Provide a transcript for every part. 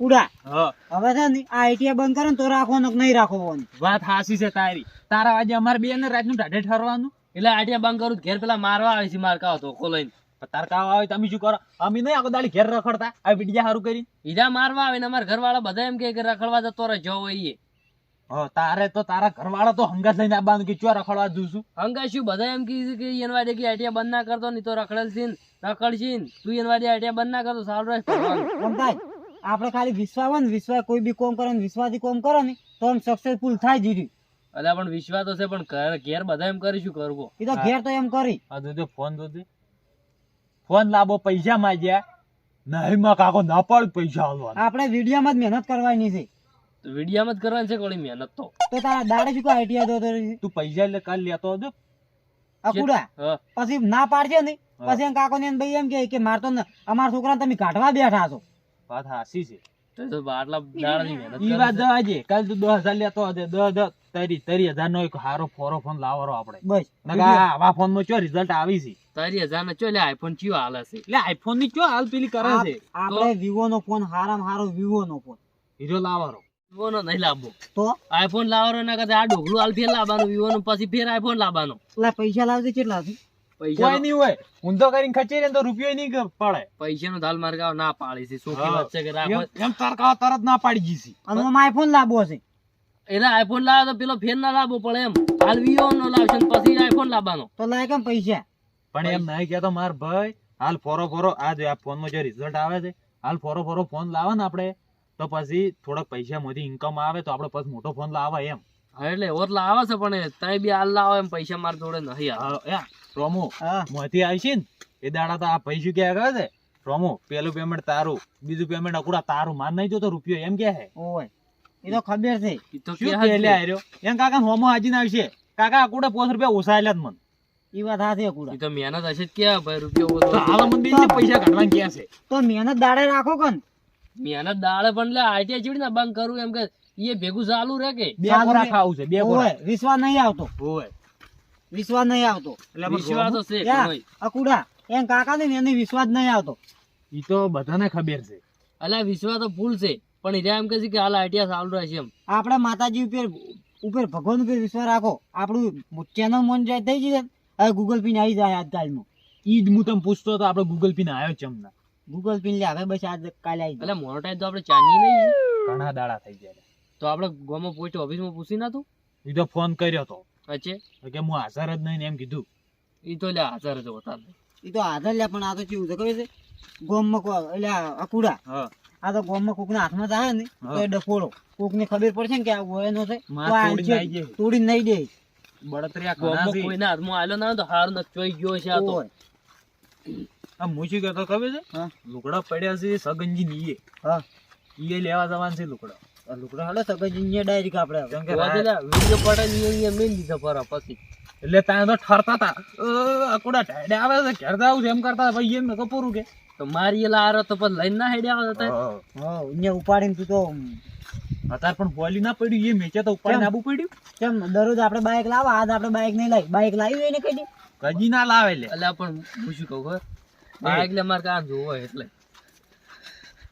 કુડા. હા. હવે છે ને આ આઈટીઆઈ બંધ કરે ને તો રાખવાનો કે નહીં રાખવાનો વાત હાસી છે તારી. તારા આજે અમારે બે ને રાતનું ઢાઢે ઠરવાનું. એટલે આઈટીઆઈ બંધ કરું ઘેર પેલા મારવા આવે છે માર કાવ તો કોલોઈને તાર કાવ આવે તમે શું કરો? અમે નહીં આખો દાડી ઘેર રખડતા. આ વિડિયા સારું કરી. ઈજા મારવા આવે ને અમારા ઘરવાળા બધા એમ કે રખડવા જતો રહે જો હોય તારે તો તારા ઘરવાળા તો હંગાસ લઈને આવવાનું કે ચો રખડવા જઉં છું? હંગાસ શું? બધા એમ કીધું કે એન વાડે કે આઈટીઆઈ બંધ ના કરતો નહીં તો રખડેલ છે રખડ રખડશી તું એન વાડે આટિયા બંધ ના કરતો સારું રહે આપણે ખાલી વિશ્વાસ હોય ને વિશ્વાસ કોઈ બી કોમ કરો ને વિશ્વાસથી કોમ કરો ને તો આમ સક્સેસફુલ થાય જીરી અલ્યા પણ વિશ્વાસ તો છે પણ ઘર ઘેર બધા એમ કરીશું કરવું? એ તો ઘેર તો એમ કરી. આ જોજો ફોન જોજે. ફોન લાવો પૈસા માંગ્યા. નહીં માં કાકો ના પડ પૈસા આલવાના. આપણે વિડીયોમાં જ મહેનત કરવાની છે. તો વિડીયામાં જ કરવાની છે કોળી મહેનત તો? તો તારા દાડે શું આઈડિયા દો તો તું પૈસા એટલે કાલ લેતો હતો અકુડા પછી ના પાડજે ને. પછી એમ કાકો ને એમ ભાઈ એમ કે કે માર તો અમારા છોકરા તમે કાઢવા બેઠા છો. વાત હાસી છે. તો તો આટલા દાડાની મહેનત ઈ વાત છે. કાલ તું દસ લેતો હતો દસ દસ તરી તરી હજાર નો એક હારો ફોરો ફોન લાવવાનો આપણે. બસ નકર આવા ફોનમાં ચો રિઝલ્ટ આવી છે. તારી હજાર ને ચો લે આઈફોન ચિયો હાલે છે. એટલે આઈફોનની ચો હાલ પેલી કરે છે. આપણે વિવો નો ફોન હારામાં હારો વિવો નો ફોન હીરો લાવવાનો. વિવો નો નહીં લાવવો. તો? આઈફોન લાવવાનો ના કરતા આ ડોગલું હાલ ફેર લાવવાનું વિવો નું પછી ફેર આઈફોન લાવવાનો. એટલે પૈસા લાવજે કેટલા પૈસા નહીં હોય. ઊંધો કરીને ખચી ને તો રૂપિયો નહીં પડે. પૈસા નો ધાલ માર્ગાવ ના પાડી છે. શું વાત છે કે એમ- એમ તરત ના પાડી જીસી અને આઈફોન લાવવો હશે એટલે આઈફોન લાવે તો પેલો ફેર ના લાવવો પડે એમ. હાલ વિવો નો લાવશે પછી આઈફોન લાવવાનો. તો લાય કેમ પૈસા? પણ એમ નહીં કેતો માર ભાઈ હાલ ફોરો ફોરો આ જો આ ફોનમાં જે રિઝલ્ટ આવે છે હાલ ફોરો ફોરો ફોન લાવે ને આપણે. તો પછી થોડાક પૈસા માંથી ઇન્કમ આવે તો આપણે પછી મોટો ફોન લાવે એમ. એટલે ઓર લાવે છે પણ તઈ બી હાલ લાવે એમ પૈસા માર જોડે નહીં આવે રોમુ હા. મોથી આવી ને? એ દાડા તો આ પૈસા ક્યાં કરે છે? રોમો પેલું પેમેન્ટ તારું બીજું પેમેન્ટ અકુડા તારું. માન નહીં જોતો રૂપિયો એમ કે હે ઓય. એ તો ખબર છે. તો શું કે કે આર્યો એમ કાકા હોમો હાજીને આવશે. કાકા અકુડા પોસ રૂપિયા ઓસાયેલા જ મન. એ વાત હાથી અકુડા. ઈ તો મહેનત હશે કે ભાઈ રૂપિયો તો હાલ મન બેન પૈસા કાઢવા ક્યાં છે. તો મહેનત દાડે રાખો કન. મહેનત દાડે પણ લે આઈટીઆઈ ચીડી ને બંધ કરું એમ કે એ ભેગું ચાલુ રહે કે બે ચાલુ ખાવું છે બે ઓય વિશ્વાસ નહીં આવતો. ઓય. વિશ્વાસ નહીં આવતો. એટલે વિશ્વાસ તો છે. અકુડા એમ કાકા ને એને વિશ્વાસ નહીં આવતો. એ તો બધાને ખબર છે. અલ્યા વિશ્વાસ તો ફૂલ છે. પણ એટલે એમ કે છે કે હાલ આઈડિયા સારું રહેશે એમ. આપણા માતાજી ઉપર ઉપર ભગવાન ઉપર વિશ્વાસ રાખો. આપણું ચેનલ મન જાય થઈ જશે હવે ગૂગલ પિન આવી જાય આજકાલનું. ઈ જ હું તને પૂછતો તો આપણે ગૂગલ પિન આવ્યો છે હમણાં. ગૂગલ પિન લે હવે બસ આજ કાલે આવી એટલે મોનોટાઈઝ તો આપણે ચાની નહીં ઘણા દાડા થઈ ગયા તો આપણે ગોમાં પોસ્ટ ઓફિસમાં પૂછી ના તું એ તો ફોન કર્યો તો. અચ્છે કે હું હાજર જ નહીં એમ કીધું. એ તો લે હાજર જ હોતા એ તો હાજર લે પણ આ તો કેવું છે ખબર છે? ગોમમાં એટલે અકુડા. આ તો ગોમમાં કોકના હાથમાં જાય ને તો એ ડફોડો. કોકને ખબર પડશે ને કે આ હોય તોડીને છે, તોડીને નહીં દે. બળતરિયા ગોમમાં કોઈના હાથમાં આલ્યો ના તો હારું નચવાઈ ગયો છે આ તો. આ હું શું કહેતો ખબર છે? લુકડા લુગડા પડ્યા છે સગનજી ની ઈએ હા ઈએ લેવા જવાનું છે લુગડા. આ લુગડા હાલે સગજીને ડાયરેક્ટ આપણે. કેમ કે વીડિયો પડે ને એમ નહીં લીધા ફરા પછી. એટલે ત્યાં તો ઠરતા હતા. અકોડા ઢાડે આવે છે ઘેરતા આવું એમ કરતા ભાઈ એમ નતો પૂરું કે તો મારી એલા આરો તો પછી લઈને ના હેડ્યા આવે હતા હા. અહીંયા ઉપાડીને તું તો અત્યારે પણ બોલી ના પડ્યું એ મેચે તો ઉપાડીને? આબુ પડ્યું કેમ? દરરોજ આપણે બાઇક લાવવા આજ આપણે બાઇક નહીં લાવી. બાઇક લાવી હોય ને કઈ કજી ના લાવે લે. એટલે પણ હું શું કહું બાઇક લે મારે કામ જોવો એટલે.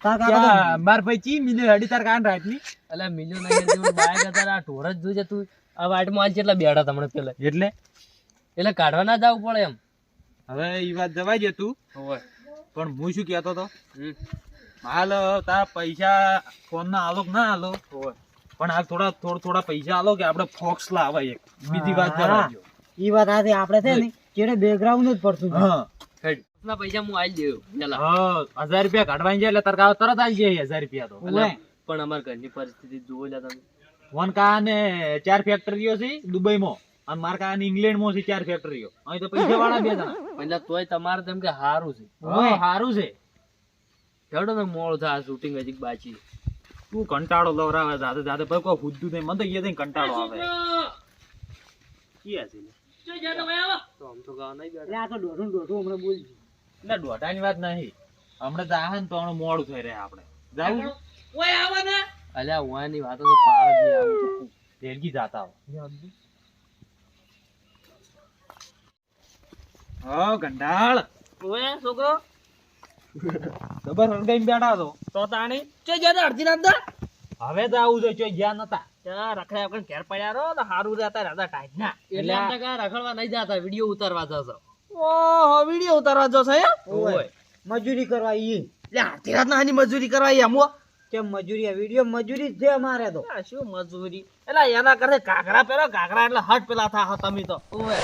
તાર કાકા તો ક્યાં? માર ભાઈ ચી મિલે હડી તાર કાન રાતની અલ્યા મિલ્યો નહીં જેવું બાઈક આ ઢોર જ જોજે તું. આ વાટમાં હાલ કેટલા બેઠા તમને પેલા. એટલે? એટલે કાઢવા ના જવું પડે એમ. હવે એ વાત જવાય દે તું. હોય પણ હું શું કહેતો તો હમ. હાલ તારા પૈસા ફોન ના આલો ના આલો. હોય પણ હાલ થોડા થોડા થોડા પૈસા આલો કે આપણે ફોક્સ લાવાય એક. બીજી વાત હા. જવા દ્યો. વાત હાથી આપણે છે ને જેને બેકગ્રાઉન્ડ જ પડતું હા. હેડ. ના પૈસા હું આલી દેવું હા હજાર રૂપિયા કાઢવાની જાય એટલે તારે તરત આવી જાય હજાર રૂપિયા તો. પણ અમારા ઘરની પરિસ્થિતિ જોવો લ્યા તમે. વન કાને ચાર ફેક્ટરીઓ છે દુબઈમાં અને માર ઇંગ્લેન્ડમાં છે ચાર ફેક્ટરીઓ અહીં તો પૈસા વાળા બે જણા. એટલે તોય તમારે તેમ કે સારું છે. હા સારું છે. હેડો ને મોડું થાય શૂટિંગ હજી બાકી. તું કંટાળો લવરાવે જાતે જાતે પર કોઈ હુદ્દું નહીં મને તો થઈને કંટાળો આવે. કી લે. તો આમ તો ગાવ નહીં એટલે આ તો દોઢું ને હમણાં બોલી એટલે દોઢાની વાત નહીં. હમણાં જાહે ને તો હમણાં મોડું થઈ રહ્યા આપણે. જાવું અલ્યા ઉવાની વાતો તો પાર જ નહીં આવું. તો જાતા હો. હા ગંડાળ ઓય છોકરો. ખબર હળગાઈને બેઠા તો તો તાણી. ચો જ્યાં અડધી રાત હવે તો આવું જોઈએ ચો જ્યાં નતા. રખડ્યા વગર ઘેર પડ્યા રહો તો સારું રહેતા રાજા ટાઈટ ના. એટલે રખડવા નહીં જતા વીડિયો ઉતારવા જશો. ઓહો વીડિયો ઉતારવા જો છે ઓય. મજૂરી કરવા ઈ લે રાત નાની મજૂરી કરવા એમ હો. કેમ મજૂરી? આ વીડિયો મજૂરી જ છે અમારે તો. શું મજૂરી? એટલે એના કરે ઘાઘરા પહેરો ઘાઘરા એટલે હટ પેલા થા હો તમે તો. ઓવે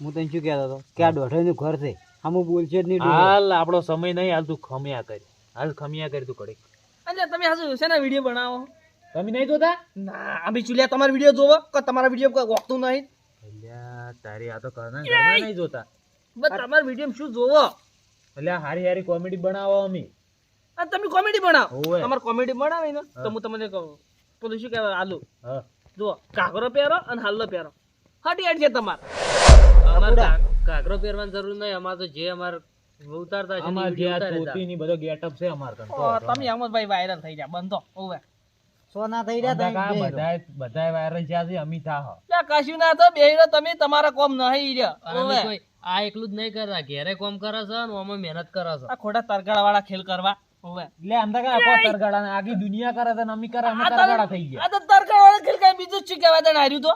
હું તને શું કહેતો હતો? કે આ દોઢોનું ઘર છે. આમ બોલશે જ નહીં હાલ આપણો સમય નહીં હાલ તું ખમ્યા કરી. હાલ ખમ્યા કરી તું કડી અને તમે હાસુ શેના વીડિયો બનાવો? તમે નહીં જોતા? ના અમે ચૂલ્યા તમારા વીડિયો જોવો કે તમારા વીડિયો કોઈ વખતું નહીં? તારી આ તો કરના ઘરના નહીં જોતા. બસ તમાર વીડિયો શું જોવો? એટલે હારી હારી કોમેડી બનાવો અમે. આ તમે કોમેડી બનાવો. તમાર કોમેડી બનાવે ને તો હા. તમને કહું. પેલું શું કહેવાય આલુ. જુઓ કાગરો પહેરો અને હાલ્લો પહેરો. હટી હટ છે તમારે. અમારે કાગરો પહેરવાની જરૂર નહીં. અમારે તો જે અમારે ઉતારતા છે અમાર જે આ ધોતીની બધો ગેટઅપ છે અમાર. તમે આમ ભાઈ વાયરલ થઈ જાય બંધો. ઓવે સોના થઈ રહ્યા અમદાક આ તમે બે. બધાય બધાય viral થયા છે અમે હ. કશું ના તો બેહીરો તમે તમારા કોમ નહીં રહ્યા. આ એકલું જ નહીં કરતા ઘેરે કોમ કરે છે ને આમાં મહેનત કરે છે. આ ખોટા તરગાળા વાળા ખેલ કરવા. એટલે અમદાક આ કોઈ તરગાળાને આખી દુનિયા કરે છે અમે કરે અમે તરગાળા થઈ ગયા. આ તો તરગાળા વાળા ખેલ કઈ બીજું જ શું કહેવાય તને હાર્યું તો?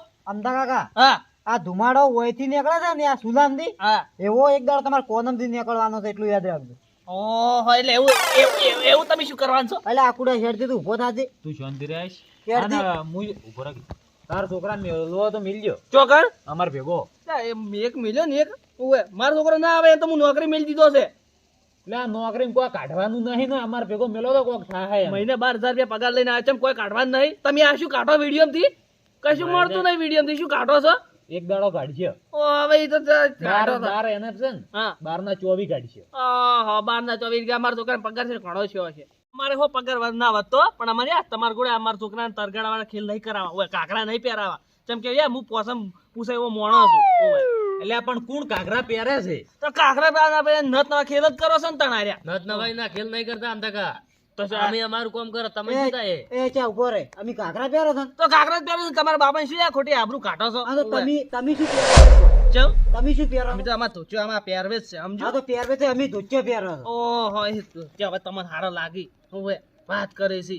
કાકા હા. આ ધુમાડો ઓયથી નીકળે છે ને આ સુલામથી એવો એક દાડો તમારે કોનમથી નીકળવાનો છે એટલું યાદ રાખજો. ઓહો એટલે એવું એવું- એવું- એવું તમે શું કરવાનું છો? એટલે આકુડા હેડથી તું ઊભો થાજે તું શાંતિ રહેશ ક્યારથી? અને મુય રાખ. તાર છોકરાને મેળવો તો મિલજો. ચોકર? અમાર ભેગો. એક મિલ્યો ને એક. મારો છોકરો ના આવે તો હું નોકરી મેળ દીધો છે. એટલે આ નોકરી કોઈ કાઢવાનું નહીં ને અમાર ભેગો મેલો તો કોક થાય મહિને બાર હજાર રૂપિયા પગાર લઈને આવ્યા છે કોઈ કાઢવાનું નહીં. તમે આ શું કાઢો વીડિયો થી કશું મળતું નહીં વીડિયો થી શું કાઢો છો? એક દાડો કાઢશે. ઓ હવે ઈ તો બાર બાર એને છે ને હા. બાર ના ચોવી કાઢશે. બાર ના ચોવીસ ગયા. મારા છોકરાને પગાર છે ઘણો છે. અમારે હો પગાર વધ ના વધતો પણ અમારે યાર તમારા જોડે અમારા છોકરાને તરગાડા વાળા ખેલ નહીં કરાવવા. હોય કાકડા નહીં પહેરાવા. જેમ કે યાર હું પોસમ પૂછે એવો મોણો છું. એટલે પણ કોણ કાકરા પહેરે છે? તો કાકરા પહેલા નત નવા ખેલ જ કરો છો ને તણાર્યા. નત નવા ના ખેલ નહીં કરતા આમ તકા તો અમે અમારું કામ કરે તમે એ એ. એ ચા ઊભો રે અમે કાકરા પહેરો છો તો કાકડા જ પહેરો છો, તમારા બાપા શું યાર ખોટી આબરૂ કાઢો છો? તો તમે તમે શું પહેરો તમે શું પહેરો અમે તો આમાં ધોચો આમાં પહેરવેશ છે સમજો? આ તો પહેરવે છે અમે ધોતિયો પહેરો ઓહો એ તો હવે તમને હારો લાગી. હવે વાત કરે છે.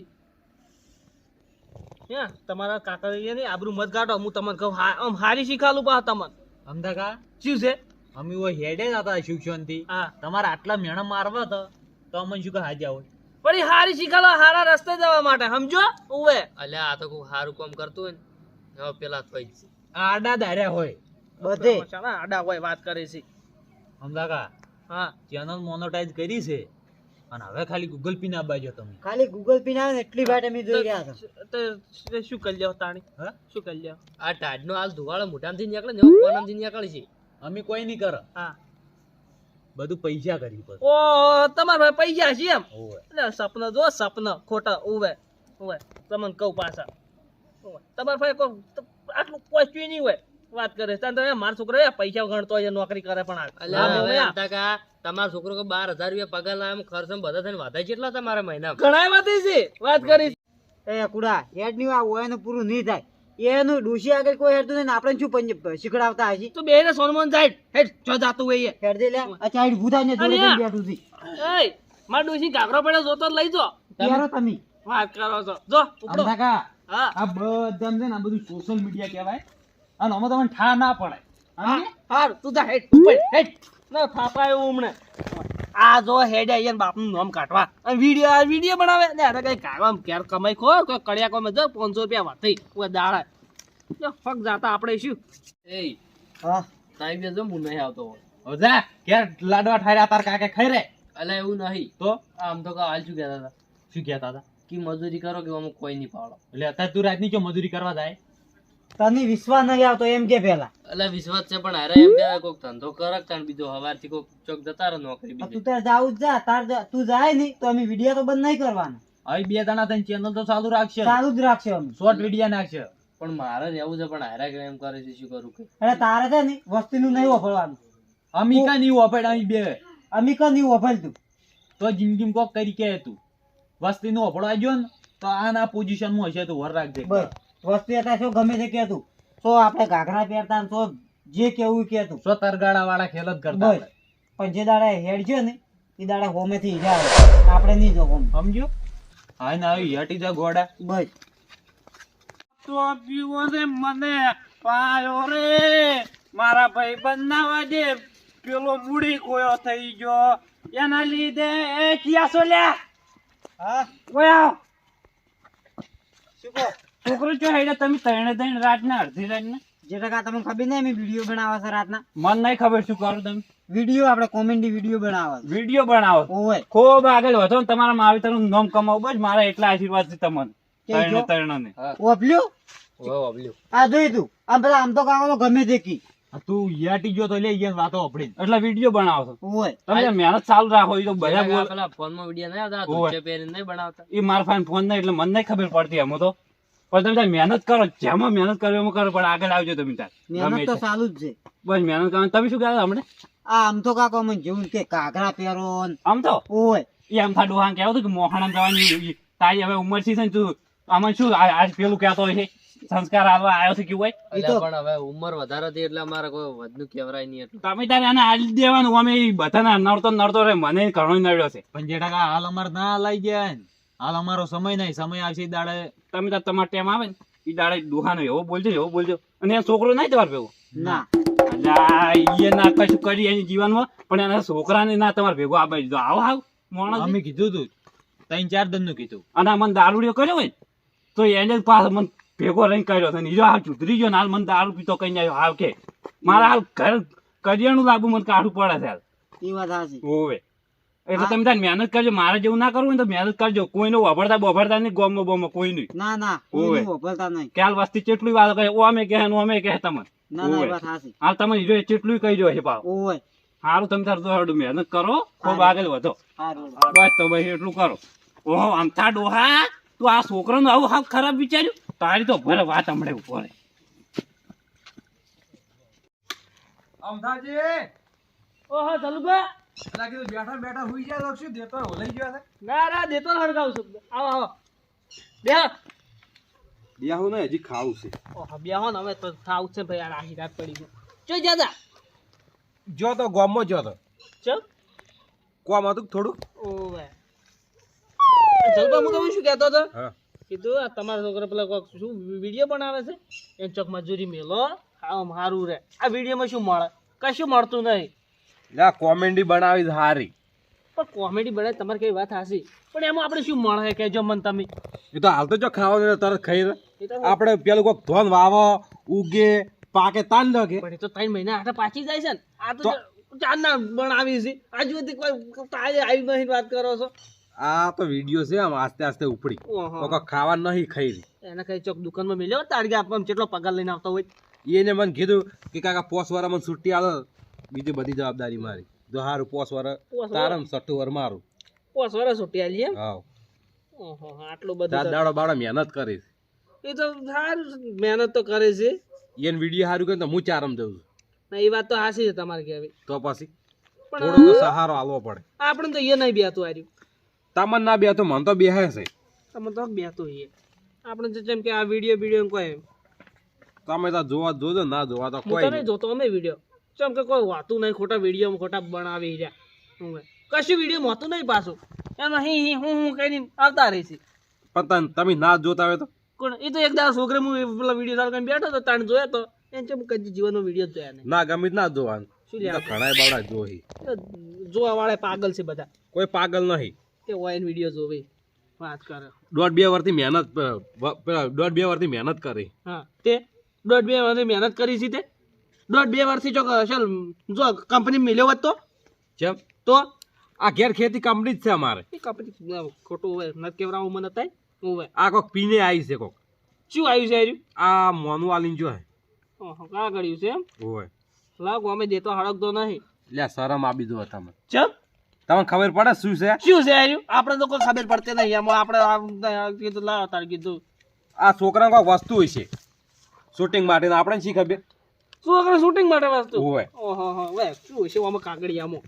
હે તમારા કાકા ને આબરૂ મત કાઢો હું તમને કહું આમ હારી શીખાલું પા તમને. અમદાકા શું છે? અમે ઓ હેડે જ હતા શિક્ષણથી. હા. તમારે આટલા મેણા મારવા હતા તો અમને શું કે હાજર હોય? પણ હારી શીખાલો હારા રસ્તે જવા માટે સમજો? ઉવે. અલે આ તો કોઈ હારું કામ કરતું હોય ને હવે પેલા થઈ જ. આડા ધાર્યા હોય. બધે. ચાલો આડા હોય વાત કરે છે. સમજાકા હા. ચેનલ મોનોટાઈઝ કરી છે અને હવે ખાલી ગૂગલ પે ના બાજો તમે. ખાલી ગૂગલ પે ના એટલી વાટ અમે જોઈ રહ્યા હતા. તો શું કરી લ્યો તાણી? હા? શું કરી લ્યો? આ ટાઢનો હાલ ધુવાળો મોઢામાંથી નીકળે ને કોનામાંથી નીકળે છે? અમે કોઈ નહીં કરે. હા. બધું પૈસા કરી પડે. ઓ તમારા ભાઈ પૈસા છે એમ. એટલે સપન જો સપન ખોટા ઉવે ઉવે તમને કહું પાછા. તમારા ભાઈ કો આટલું પહોંચ્યું નહીં હોય. વાત કરે છે. તમે મારા છોકરો એ પૈસા ગણતો હોય નોકરી કરે પણ આ- તમારો છોકરો કે બાર હજાર રૂપિયા પગાર લાવે એમ ખર્ચ બધા થઈને વધારે કેટલા તમારા મહિના ઘણા વાત છે. વાત કરી એ કુડા હેડની આ હોય પૂરું નહીં થાય. એનું ડોશી આગળ કોઈ હેડતું નહીં આપણે શું પંજ- શીખડાવતા હશે? તો બે ને સોનમોન સાઈડ હેડ જો જાતું હોય હેડ દે લે. આ હેડ ભૂતા ને જોડે બેઠું છે. એય માર ડોશી ઘાઘરો પડે જોતો લઈ જો. પહેરો તમે વાત કરો છો. જો ઉપડો. હા. આ બધા છે ને આ બધું સોશિયલ મીડિયા કહેવાય. અને અમે તમને ઠા ના પડે. હા હાર તું જા હેડ ઉપર હેડ. ના થાપાય ઉમણે આ જો હેડ આઈ બાપનું નામ કાઢવા. અને વીડિયો આ વિડિયો બનાવે. ને અરે કઈ કામ કેર કમાઈ ખો કોઈ કડિયા કોઈ જો 500 રૂપિયા વાતી દાડા. ફક જાતા આપણે શું? એ હા. તાઈ બે જો હું નહીં આવતો હવે જા ક્યારે લાડવા ઠાર્યા તાર કાકે ખાઈ રે. અલે એવું નહીં. તો? આમ તો કા હાલ શું કહેતા હતા? શું કહેતા હતા? કે મજૂરી કરો કે અમુક કોઈ નહીં પાડો. એટલે અત્યારે તું રાતની જો મજૂરી કરવા જાય? તને વિશ્વાસ નહીં આવતો એમ કે પેલા એટલે વિશ્વાસ છે પણ હારે એમ કે કોક ધંધો કરે તાણ બીજો હવારથી કોક ચોક જતા રહે નોકરી તું બીજી. તાર જાવું જ જા તાર તું જાય નહીં તો અમે વિડિયો તો બંધ નહીં કરવાના. હવે બે જણા તને ચેનલ તો ચાલુ રાખશે. ચાલુ જ રાખશે અમે. શોર્ટ વિડિયો નાખશે. પણ મારે રહેવું છે પણ હારા એમ કરે છે શું કરું કે? અરે તારે છે ને વસ્તીનું નહીં વફળવાનું. અમિકા નહીં વફળ અહીં બે. અમિકા નહીં વફળતું તો. જિંદગીમાં કોક કરી કે તું. વસ્તી નું ઓફળવા ગયો ને તો આ ના પોઝિશનમાં હશે તું વર રાખજે. બસ. વસ્તી હતા શું ગમે તે કહેતું તો. આપણે ઘાઘરા પહેરતા તો જે કેવું કહેતું સો તરગાડા વાળા ખેલ જ કરતા બસ. પણ જે દાડા હેડ છે ને એ દાડા હોમેથી ઈજા આવે. આપણે નહીં જો સમજ્યો? હા ને આવી હેટી જા ગોડા. બસ. તો પીવો છે મને પાયો રે. મારા ભાઈ બનાવવા દે પેલો મૂડી કોયો થઈ ગયો. એના લીધે એ કિયાસો લે હા? છોકરો છો હેડે? તમે ત્રણે ત્રણ રાતના અડધી રાતના. જે ટકા તમને ખબર નહીં અમે વીડિયો બનાવે છે રાતના. મન નહીં ખબર શું કરું તમે. વીડિયો આપણે કોમેડી વીડિયો બનાવો વીડિયો બનાવો. ખૂબ આગળ વધો તમારા માવી માવતરનું નામ કમાવું. બસ મારા એટલા આશીર્વાદ છે તમને. કે ત્રણે જો? ત્રણને. ઓપલ્યો ઓવે વાવલ્યું. આ જોઈ તું. આમ પેલા આમ તો કાકો ગમે તે કી તું હેટી ગયો તો લે ઈયન વાતો આપડી એટલે વીડિયો બનાવો છો. તમે મહેનત ચાલુ રાખો એ તો બધા બોલ પેલા ફોનમાં વીડિયો નહીં આવતા? ઓવે. ધોતિયા પહેરીને નહીં બનાવતા? એ મારા ફાઈન ફોન નહીં એટલે મને નહીં ખબર પડતી એમાં તો. પણ તમે મહેનત કરો જેમાં મહેનત કરો એમાં કરો પણ આગળ આવજો તમે તાર. મહેનત તો. ચાલુ જ છે. બસ મહેનત કરો. તમે શું હમણાં? આ આમ તો કાકો મને જેવું કે કાકરા પહેરો આમ તો? એ આમ થા હા કેવું હતું કે મોહાણા જવાની તારી હવે ઉંમર છે તું? આમાં શું આ આ પેલું કહેતો હોય છે? સંસ્કાર આવવા આવ્યો છે કેવું હોય? પણ હવે ઉંમર વધારે હતી એટલે અમારે કોઈ વધનું કહેવરાય નહીં એટલું. તમે તારે આને આલી દેવાનું અમે બધાને નડતો નડતો રે મને ઘણો નડ્યો છે. પણ જે ટકા હાલ અમારે ના લઈ ગયા ને હાલ અમારો સમય નહીં સમય આવશે દાડે. તમે તાર તમારો ટાઈમ આવે ને એ દાડે દુહાનો એવો બોલજો એવો બોલજો. અને એ છોકરો નહીં તમારે ભેગો ના. અલ્યા ઈ ના કશું કરી એની જીવનમાં પણ એના છોકરાને ના તમારે ભેગો આપી દીધો આવો આવ મોણ અમે કીધું તું ત્રણ ચાર દનનું કીધું. અને મને દારૂડિયો કર્યો હોય ને, તો એને જ પાછો મને ભેગો રહીને કર્યો છે ને હીરો હાલ ચૂતરી ગયો ને હાલ મને દારૂ પીતો કઈ આવ્યો. હાલ કે મારા હાલ ઘર કરિયાણું લાગુ મને કાઢવું પડે છે હાલ. એ વાત સાચી. ઓવે એટલે તમે તાર મહેનત કરજો. મારે જેવું ના કરવું તો મહેનત કરજો. કોઈને વાપરતા બોભરતા નહીં ગોમમાં બોમમાં કોઈ નહીં. ના ના. કોઈ વાપરતા નહીં. કે વસ્તી ચેટલી વાત કરે. ઓમે અમે કહે ને ઓમે કહે તમને. ના ના વાત સાચી. હાલ તમે હીરો ચેટલું કહી રહ્યો છે પાવ ઓવે સારું તમે તાર દોડું મહેનત કરો. ખૂબ આગળ વધો. બસ તો ભાઈ એટલું કરો. ઓહો આમથા ડોહા. તું આ છોકરાનું આવું હાવ ખરાબ વિચાર્યું? તારી તો ભલે વાત હમણાં ઉપર ઓહો ચલુભા બેઠા બેઠા હુઈ ગયા શું? દેતો લઈ ગયો ના ના દેતો ને છું. આવો આવો. બેહો. ને હજી ખાવું છે. ઓહો બેહો ને હવે તો થાવ છે ભાઈ આ આહી રાત પડી ગઈ. જાતા જો તો ગોમમાં જો તો. ચલ કોમ હતું થોડું? ઓવે. ચલુભા હું તમને શું કહેતો હતો? કીધું આ તમારા છોકરા પેલા કોક શું વીડિયો બનાવે છે? એ ચોક મજૂરી મેલો. આમ સારું રે. આ વિડીયોમાં શું મળે? કશું મળતું નહીં. લા કોમેડી બનાવી સારી પણ કોમેડી બનાવી તમારે કઈ વાત હાસી પણ એમાં આપણે શું મળે કહેજો મને તમે. એ તો હાલ તો જો ખાવાનું તરત ખાઈ આપણે પેલું કોક ધોન વાવો ઉગે પાકે તાન લગે. પણ એ તો ત્રણ મહિના હાથે પાછી જાય છે ને. આ તો ચાંદના બનાવી છે. આજુ બધી કોઈ તાજે આવી નહીં વાત કરો છો. આ તો વીડિયો છે આમ આસ્તે આસ્તે ઉપડી. કોક ખાવા નહીં ખાઈ એને કઈ ચોક દુકાનમાં મળ્યો તારગે આપવામાં કેટલો પગાર લઈને આવતો હોય. એને મને કીધું કે કાકા પોસ વાળા મને છૂટી આલો. બીજી બધી જવાબદારી મારી. જો હારું પોસ વાળા તારમ સટ્ટુ વર મારું. પોસ વાળા છૂટી આલી એમ? હા ઓહો આટલું બધું દાડો બાડો મહેનત કરી એ તો સારું મહેનત તો કરે છે. એને વીડિયો સારું કરે તો હું ચારમ જઉં છું. ના એ વાત તો હાસી છે તમારે કહેવી તો પછી થોડો સહારો આવવો પડે. આપણે તો એ નહીં બેતું હાર્યું. તમને ના બેહતો મને તો બેહે છે. તમે તો બેહતો એ આપણે જેમ કે આ વીડિયો વીડિયો કોઈ તમે તો જોવા જોજો ના જોવા તો કોઈ નહીં. જોતો અમે વીડિયો જેમ કે કોઈ વાતું નહીં ખોટા વીડિયો ખોટા બનાવી રહ્યા. હું. કશું વીડિયો મોતું નહીં પાછું? એમાં હી હી હું હું કહીને આવતા રહી છે. પણ તમે ના જોતા હોય તો? કોણ? એ તો એક દાડો છોકરે હું પેલા વીડિયો ચાલુ કરીને બેઠો તો તાણ જોયો તો. એને ચમ કદી જીવનનો વીડિયો જોયા નહીં. ના ગમે ના જોવાનું. શું લ્યા? ઘણાય બાવડા જોહી. જોવા વાળા પાગલ છે બધા. કોઈ પાગલ નહીં. કે ઓઈન વીડિયો જોવે વાત કરે. દોઢ બે વર્ષથી મહેનત દોઢ બે વર્ષથી મહેનત કરી. હા તે દોઢ બે વર્ષથી મહેનત કરી છે તે? દોઢ બે વર્ષથી જો ચાલ જો કંપની મિલ્યો હોત તો? જેમ? તો? આ ઘેર ખેતી કંપની જ છે અમારે. એ કંપની ખોટું હોય નથી કેવરાવું મને થાય હોય. આ કોક પીને આવી છે કોક. શું આવ્યું છે હાર્યું? આ મોનું આલીને જો હે. કા ગળ્યું છે એમ? હોય. લાવ અમે દેતો હડકતો નહીં. લે શરમ આપી દો તમે. ચમ? તમને ખબર પડે શું છે? શું છે આપણે તો કોઈ ખબર પડતી નહીં. એમાં આપણે કીધું લાવ તાર કીધું. આ છોકરાને કોઈ વસ્તુ હોય છે. શૂટિંગ માટે આપણે શી ખબર? છોકરા શૂટિંગ માટે વસ્તુ? હોય. ઓહો વે શું છે આમાં કાગળિયામાં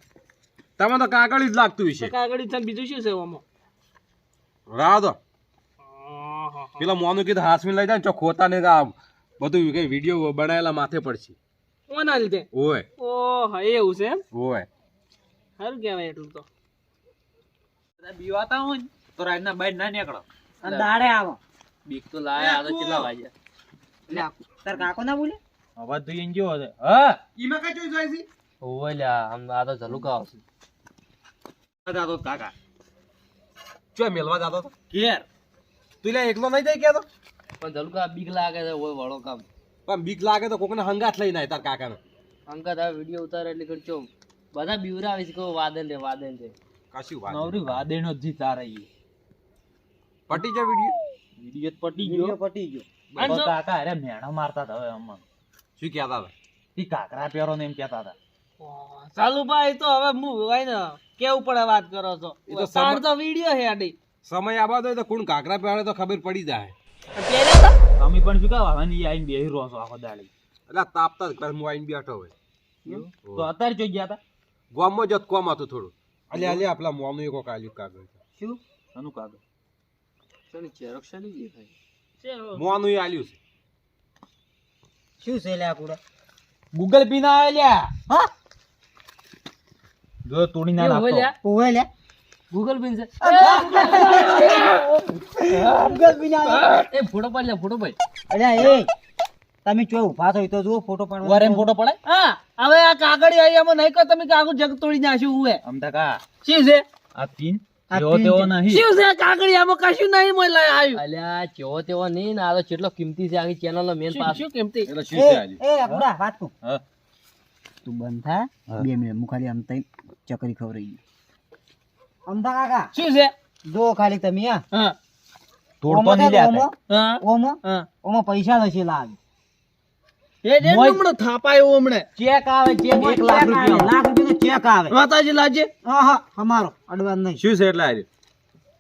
તમે તો કાગળી જ લાગતું હોય છે. કાગળી છે બીજું શું છે આમાં? રાહ તો પેલા મોનું કીધું હાસમી લઈ જાય ને ચો ખોતા ને આ બધું કઈ વીડિયો બનાવેલા માથે પડશે. કોના લીધે? ઓય ઓહો એવું છે ઓય સારું કહેવાય એટલું તો. બધા બીવાતા હોય ને તો રાજના બહાર ના નીકળો. અને દાડે આવો. બીક તો લાય આ તો કેટલા વાગ્યા તાર કાકો ના બોલે? હવે તો એને કા જોઈ જોઈ ઓવે ઓલા આમ આ તો ઝલુકા આવશે. તો કાકા. ચો મેલવા જાતો તો? કેર તું લે એકલો નહીં જાય કે તો? પણ ઝલુકા બીક લાગે છે ઓય વળો કામ. પણ બીક લાગે તો કોકને હંગાત લઈને આય તાર કાકાનો. અંકત આ વીડિયો ઉતારે એટલે કરજો બધા બીવરાવે છે કે વાદન રે વાદન રે કશું વાત નવરી વાદેનો જ જી તારે ઈ પટી જા વિડિયો વિડિયો પટી વીડિયો ગયો પટી ગયો. કાકા અરે મેણો મારતા હતા હવે અમન. શું કહેતા હતા? ઈ કાકરા પહેરો ને એમ કહેતા હતા. ચાલુ ભાઈ તો હવે હું હોય ને કેવું પડે વાત કરો છો? એ તો સાર તો વીડિયો હે આડી. સમય આબાદ હોય તો કોણ કાકરા પહેરે તો ખબર પડી જાય. પહેર્યા તો? અમે પણ શું કાવા હવે ની આઈને બેહી રહો છો આખો દાડી. એટલે તાપતા જ ઘર હું આઈને બેઠો હોય. તો અત્યારે જોઈ ગયા હતા ગામમાં જત કોમ હતું થોડું. અલે અલે આપલા મોનું એકો કાલ્યું કાગળ શું? અનુ કાકા ચાલો ઝેરોક્ષ નહીં દેખાય. મોનું એ આલ્યું છે. શું છે લે આ કુડા? ગૂગલ પે ના આલ્યા હા? જો તોડી ના નાખો ઓવે લે ગૂગલ પે છે. ગૂગલ પે ના એ ફોટો પાડ લે ફોટો પાડ. અલ્યા એ તમે ચો ઊભા થઈ તો જુઓ ફોટો પાડો વરેન ફોટો પડે? હા હવે આ કાગળી આયામાં નહીં કહો તમે કે આખું જગ તોડી નાખ્યું હું આમ તા શી છે? આ પિન? આ તેવો નહીં. શું છે કાગળી કશું નહીં મળે આવ્યું અલ્યા ચેવો તેવો નહીં ને આ તો કેટલો કિંમતી છે આખી ચેનલ મેન પાસ શું કિંમતી? એટલે શું છે આલ્યું એ અબડા વાત તું તું બંધ થા. બે મિનિટ હું ખાલી આમ તઈ ચકરી ખવરાઈ અમદા કાકા. શું છે? જો ખાલી તમે હા. નહીં ઓમાં? ઓમાં? પૈસા નથી લાગ એ જે મોય- હમણાં થાપાયું હમણાં ચેક આવે ચેક એક લાખ રૂપિયા લાખ રૂપિયાનો ચેક આવે. માતાજી લાજે? હા હા અમારો. અડવાન નહીં. શું છે એટલે આલ્યું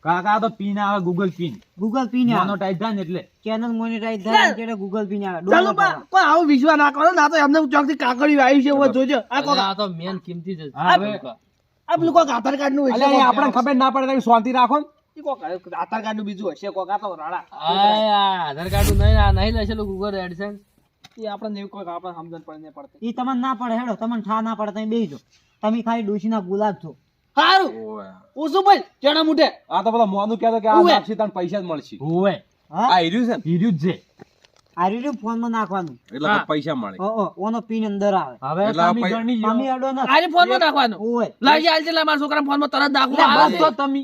કાકા તો પિન આવે ગૂગલ પિન. ગૂગલ પી ને થાય ને એટલે. ચેનલ મોનેટાઈઝ થાય એટલે ગૂગલ પી આવે. ચાલો ડોલર બા આવું વિશ્વાસ ના કરો ના તો એમને ચોકથી કાકડી આવી છે જોજો. આ કોક આ તો મેન કિંમતી છે. હવે- આધાર કાર્ડનું એ ખબર ના પડે તમે શાંતિ રાખો ને. ઈ કોક આધાર કાર્ડનું બીજું હશે કોઈ આ તો રાડા. આધાર કાર્ડનું નહીં નહીં લેશેલું ગૂગલ એડસેન્સ એ આપણે એવું કોઈ આપણે સમજણ પડે નહીં પડતી. ઈ તમને ના પડે હેડો તમને ઠા ના પડે તમે બેસી જાઓ. તમે ખાલી ડોશીના ગુલાબ છો. સારું ઓછું ભાઈ ચણા મુઠે. આ તો બધા મોનું કહેતો કે આ. નાખશી તને પૈસા જ મળશે. હોવે હા? આ હીર્યું છે હીર્યું જ છે. આ રહ્યું ફોનમાં નાખવાનું. એટલે પૈસા મળે. ઓ ઓ ઓનો પિન અંદર આવે. હવે તમે ગણી તમે અડો ના. આજે ફોનમાં નાખવાનું. ઓય લાગી હાલ છે મારા છોકરા ફોનમાં તરત નાખવું બસ તો તમે.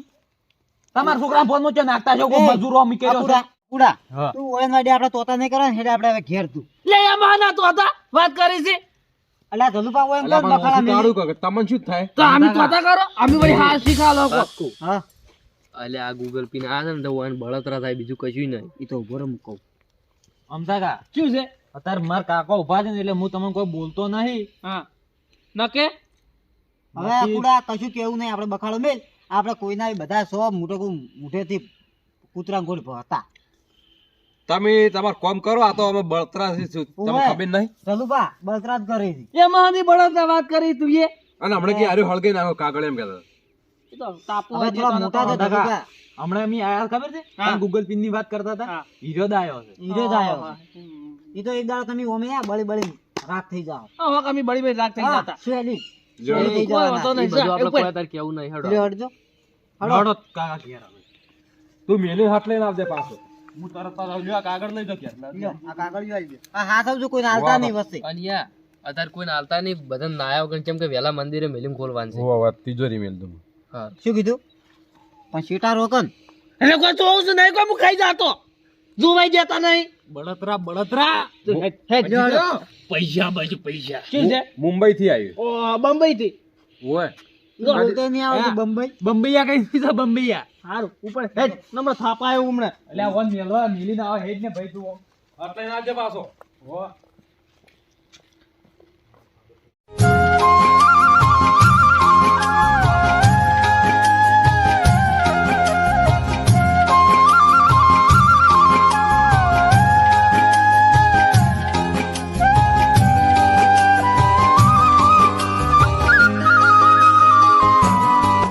તમારા છોકરા ફોનમાં નાખતા છો મજૂરો અમી કર્યો છે કુડા તું ઓયન વાડી આપણે તોતા નહીં કરે ને એટલે આપણે હવે ઘેર તું. લે એમાં ના તો વાત કરી છે. અલા એટલે કોણ પણ બખાડા ઓછું મેલી? કાઢું. તમને શું થાય? તો અમે તોતા કરો? અમે વળી હા શીખા લોકો. હા. અલે આ ગૂગલ પિન આ છે ને તો વાન બળતરા થાય બીજું કશું નહીં. ઈ તો ઊભો રહો, કહું. અમતા કા શું છે? અત્યારે મારા કાકા ઊભા છે ને એટલે હું તમને કોઈ બોલતો નહીં. હા. નકે? હવે કુડા કશું કેવું નહીં આપણે બખાડો મેલ. આપણે કોઈના બધા સો મોટો મુઠેથી કૂતરા ગોળ હતા તમે તમાર કામ કરો આ તો અમે બળતરા તમને ખબર નહીં? ધલુપા બળતરા કરી હતી. એ ની બળતરા વાત કરી તું એ. અને હમણે કે આર્યો હળગે નાખો કાગળ એમ કહેતા. એ તો તાપુ હવે હતી થોડા તો મોટા તો છે કાકા. ધલુપા હમણાં અમે આયા ખબર છે? ગૂગલ પિનની વાત કરતા હતા. હીરો જ આયો છે. હીરો ઈ તો એક તમે ઓમે બળી બળી રાખ થઈ હા હવે બળી બળી રાખ થઈ હા, શેલી. જો. કોઈ વાંધો નહીં આપણે કોઈ અત્યારે કેવું નહીં હેડો. કાકા ઘેર આવે. તું મેલી હાથ લઈને આવજે પાછો. હું તરત તરત આવજો, આ કાગળ લઈ દો લ્યો, આ કાગળ લઈ દો. આ હા સમજો કોઈ હાલતા નહીં વસ્તી. અનિયા અત્યારે કોઈ હાલતા નહીં. બધા નાયા વગર કેમ કે વેલા મંદિરે મેલિંગ ખોલવાનું છે. હોવા તિજોરી મેલ દઉં હા. શું કીધું? પણ સીટા રોકન. એટલે કોઈ તો છું નહીં કોઈ હું ખાઈ જાતો. જોવાઈ જતા નહીં. બળતરા બળતરા. લ્યો. પૈસા બાજુ પૈસા. શું છે? મુંબઈ થી આવ્યું ઓ બંબઈ થી ઓય. બંબૈયા કઈ દીધા બંબૈયા સારું ઉપર હેડ નંબર થાપાયો હમણાં. એટલે વન મેલવા મેલી ના આવે હેડ ને ભાઈ તું એટલે લઈને પાછો. હો.